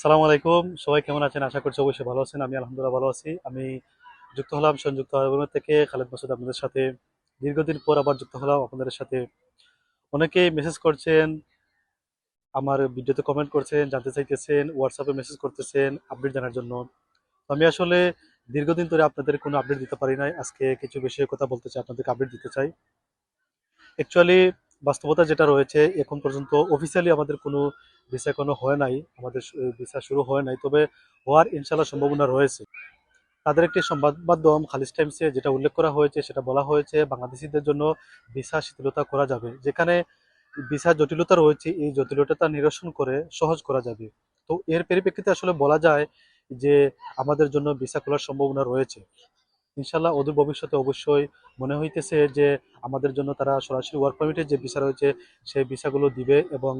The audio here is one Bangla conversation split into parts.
সালাম আলাইকুম। সবাই কেমন আছেন? আশা করছি অবশ্যই ভালো আছেন। আমি আলহামদুলিল্লাহ ভালো আছি। আমি যুক্ত হলাম সংযুক্ত আরব থেকে খালেদ মাসুদ আপনাদের সাথে। দীর্ঘদিন পর আবার যুক্ত হলাম আপনাদের সাথে। অনেকেই মেসেজ করছেন, আমার ভিডিওতে কমেন্ট করছেন, জানতে চাইতেছেন হোয়াটসঅ্যাপে মেসেজ করতেছেন আপডেট জানার জন্য। আমি আসলে দীর্ঘদিন ধরে আপনাদের কোনো আপডেট দিতে পারি নাই। আজকে কিছু বিষয়ে কথা বলতে চাই, আপনাদেরকে আপডেট দিতে চাই। অ্যাকচুয়ালি বাস্তবতা যেটা রয়েছে, এখন পর্যন্ত অফিসিয়ালি আমাদের কোনো ভিসা কোনো হয় নাই, আমাদের ভিসা শুরু হয় নাই, তবে হওয়ার ইনশাল্লাহ সম্ভাবনা রয়েছে। তাদের একটি সংবাদ মাধ্যম খালিজ টাইমসে যেটা উল্লেখ করা হয়েছে, সেটা বলা হয়েছে বাংলাদেশিদের জন্য ভিসা শিথিলতা করা যাবে, যেখানে ভিসা জটিলতা রয়েছে, এই জটিলতা নিরসন করে সহজ করা যাবে। তো এর পরিপ্রেক্ষিতে আসলে বলা যায় যে আমাদের জন্য ভিসা খোলার সম্ভাবনা রয়েছে। ইনশাল্লাহ অদূর ভবিষ্যতে অবশ্যই মনে হইতেছে যে আমাদের জন্য তারা সরাসরি ওয়ার্ক পারমিটের যে ভিসা রয়েছে, সেই ভিসাগুলো দিবে এবং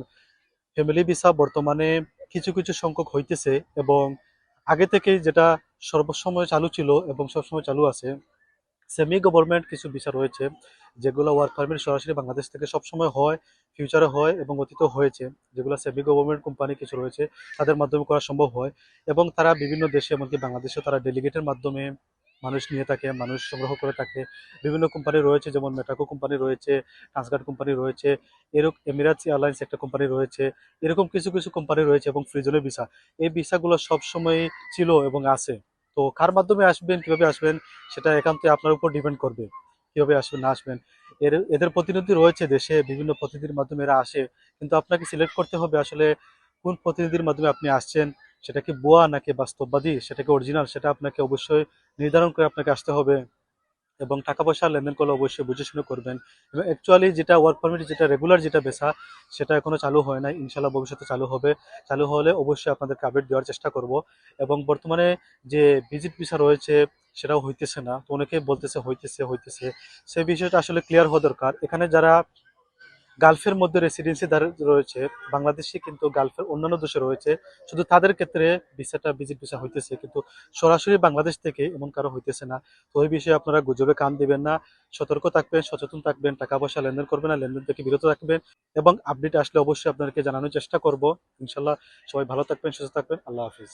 ফ্যামিলি ভিসা বর্তমানে কিছু কিছু সংখ্যক হইতেছে এবং আগে থেকেই যেটা সর্বসময় চালু ছিল এবং সবসময় চালু আছে সেমি গভর্নমেন্ট কিছু ভিসা রয়েছে, যেগুলো ওয়ার্ক পারমিট সরাসরি বাংলাদেশ থেকে সবসময় হয় ফিউচারে হয় এবং অতীত হয়েছে, যেগুলো সেমি গভর্নমেন্ট কোম্পানি কিছু রয়েছে, তাদের মাধ্যমে করা সম্ভব হয় এবং তারা বিভিন্ন দেশে এমনকি বাংলাদেশে তারা ডেলিগেটের মাধ্যমে মানুষ নিয়ে থাকে, মানুষ সংগ্রহ করে থাকে। বিভিন্ন কোম্পানি রয়েছে, যেমন মেটাকো কোম্পানি রয়েছে ট্রান্সগার্ড কোম্পানি রয়েছে এরকম এমিরাটস এয়ারলাইন্স একটা কোম্পানি রয়েছে, এরকম কিছু কিছু কোম্পানি রয়েছে এবং ফ্রিজনের ভিসা এই ভিসাগুলো সবসময় ছিল এবং আছে। তো কার মাধ্যমে আসবেন, কীভাবে আসবেন, সেটা একান্তই আপনার উপর ডিপেন্ড করবে, কীভাবে আসবেন, না আসবেন। এর, এদের প্রতিনিধি রয়েছে দেশে, বিভিন্ন প্রতিনিধির মাধ্যমে এরা আসে, কিন্তু আপনাকে সিলেক্ট করতে হবে আসলে কোন প্রতিনিধির মাধ্যমে আপনি আসছেন সেটা কি বুয়া নাকি বাস্তববাদী? সেটা কি অরিজিনাল সেটা আপনাকে অবশ্যই নির্ধারণ করে আপনাকে আসতে হবে এবং টাকা পয়সা লেনদেন করলে অবশ্যই বুঝে শুনে করবেন। এবং অ্যাকচুয়ালি যেটা ওয়ার্ক পারমিট যেটা রেগুলার যেটা বেসা সেটা এখনও চালু হয় না ইনশাল্লাহ ভবিষ্যতে চালু হবে। চালু হলে অবশ্যই আপনাদেরকে আপডেট দেওয়ার চেষ্টা করব। এবং বর্তমানে যে ভিজিট ভিসা রয়েছে, সেটাও হইতেছে না। তো অনেকে বলতেছে, হইতেছে হইতেছে। সেই বিষয়টা আসলে ক্লিয়ার হওয়া দরকার। এখানে যারা গালফের মধ্যে রেসিডেন্সি রয়েছে। বাংলাদেশি কিন্তু গালফের অন্যান্য দেশে রয়েছে। শুধু তাদের ক্ষেত্রে ভিসাটা ভিজিট ভিসা হইতেছে, কিন্তু সরাসরি বাংলাদেশ থেকে এমন কারও হইতেছে না। তো ওই বিষয়ে আপনারা গুজবে কান দিবেন না। সতর্ক থাকবেন, সচেতন থাকবেন টাকা পয়সা লেনদেন করবেন না, লেনদেন থেকে বিরত থাকবেন এবং আপডেট আসলে অবশ্যই আপনাদেরকে জানানোর চেষ্টা করব। ইনশাল্লাহ সবাই ভালো থাকবেন, সুস্থ থাকবেন। আল্লাহ হাফিজ।